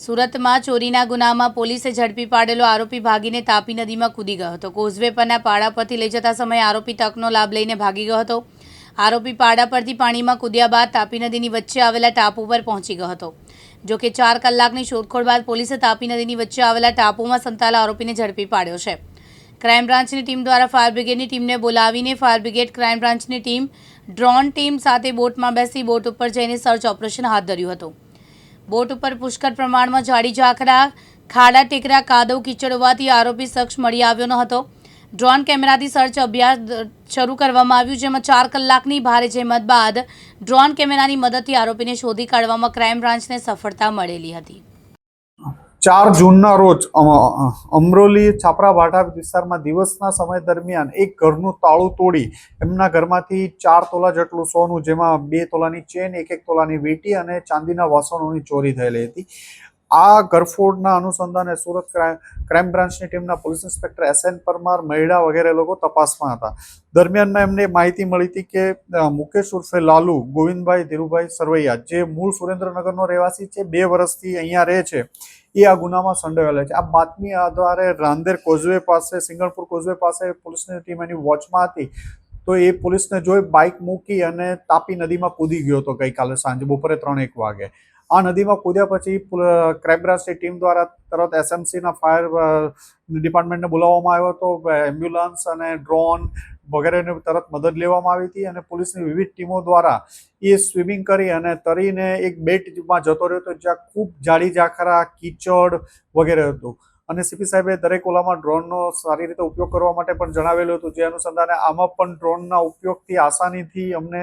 સુરતમાં ચોરીના ગુનામાં પોલીસે ઝડપી પાડેલો આરોપી ભાગીને તાપી નદીમાં કૂદી ગયો હતો. કોઝવે પરના પાડા પરથી લઈ જતા સમયે આરોપી તકનો લાભ લઈને ભાગી ગયો હતો. આરોપી પાડા પરથી પાણીમાં કૂદ્યા બાદ તાપી નદીની વચ્ચે આવેલા ટાપુ પર પહોંચી ગયો હતો. જો કે ચાર કલાકની શોધખોળ બાદ પોલીસે તાપી નદીની વચ્ચે આવેલા ટાપુમાં સંતાયેલા આરોપીને ઝડપી પાડ્યો છે. ક્રાઇમ બ્રાન્ચની ટીમ દ્વારા ફાયર બ્રિગેડની ટીમને બોલાવીને ફાયર બ્રિગેડ ક્રાઇમ બ્રાન્ચની ટીમ ડ્રોન ટીમ સાથે બોટમાં બેસી બોટ ઉપર જઈને સર્ચ ઓપરેશન હાથ ધર્યું હતું. બોટ ઉપર પુષ્કળ પ્રમાણમાં જાડી ઝાંખરા ખાડા ટેકરા, કાદવ કીચડ હોવાથી આરોપી શખ્સ મળી આવ્યો ન હતો. ડ્રોન કેમેરાથી સર્ચ અભ્યાસ શરૂ કરવામાં આવ્યું, જેમાં ચાર કલાકની ભારે જહેમત બાદ ડ્રોન કેમેરાની મદદથી આરોપીને શોધી કાઢવામાં ક્રાઇમ બ્રાન્ચને સફળતા મળેલી હતી. ચાર જૂનના રોજ અમરોલી છાપરા ભાટા વિસ્તારમાં દિવસના સમય દરમિયાન એક ઘરનું તાળું તોડી એમના ઘરમાંથી ચાર તોલા જેટલું સોનું, જેમાં બે તોલાની ચેન, એક એક તોલાની વીંટી અને ચાંદીના વાસણોની ચોરી થયેલી હતી. આ ઘરફોડના અનુસંધાને સુરત ક્રાઇમ બ્રાન્ચની ટીમના police inspector S N Parmar Mahida વગેરે લોકો તપાસમાં હતા. દરમિયાનમાં એમને માહિતી મળી હતી કે મુકેશ ઉર્ફે લાલુ, ગોવિંદભાઈ ધીરુભાઈ સરવૈયા, જે મૂળ સુરેન્દ્રનગરનો રહેવાસી છે, બે વર્ષથી અહીંયા રહે છે. એ આ ગુનામાં સંડોવાયેલા છે. આ બાતમી આધારે રાંદેર કોઝવે પાસે, સિંગણપુર કોઝવે પાસે પોલીસની ટીમ એની વોચમાં હતી. તો એ પોલીસને જોઈ બાઇક મૂકી અને તાપી નદીમાં કૂદી ગયો હતો ગઈકાલે સાંજે, બપોરે ત્રણ એક વાગે. આ નદીમાં કૂદ્યા પછી ક્રાઇમ ટીમ દ્વારા તરત એસએમસીના ફાયર ડિપાર્ટમેન્ટને બોલાવવામાં આવ્યો હતો. એમ્બ્યુલન્સ અને ડ્રોન વગેરેની તરત મદદ લેવામાં આવી હતી અને પોલીસની વિવિધ ટીમો દ્વારા એ સ્વિમિંગ કરી અને તરીને એક બેટમાં જતો રહ્યો હતો, જ્યાં ખૂબ જાડી જાખરા કીચડ વગેરે હતું. અને સીપી સાહેબે દરેક ઓલામાં ડ્રોનનો સારી રીતે ઉપયોગ કરવા માટે પણ જણાવેલું હતું, જે અનુસંધાને આમાં પણ ડ્રોનના ઉપયોગથી આસાનીથી અમને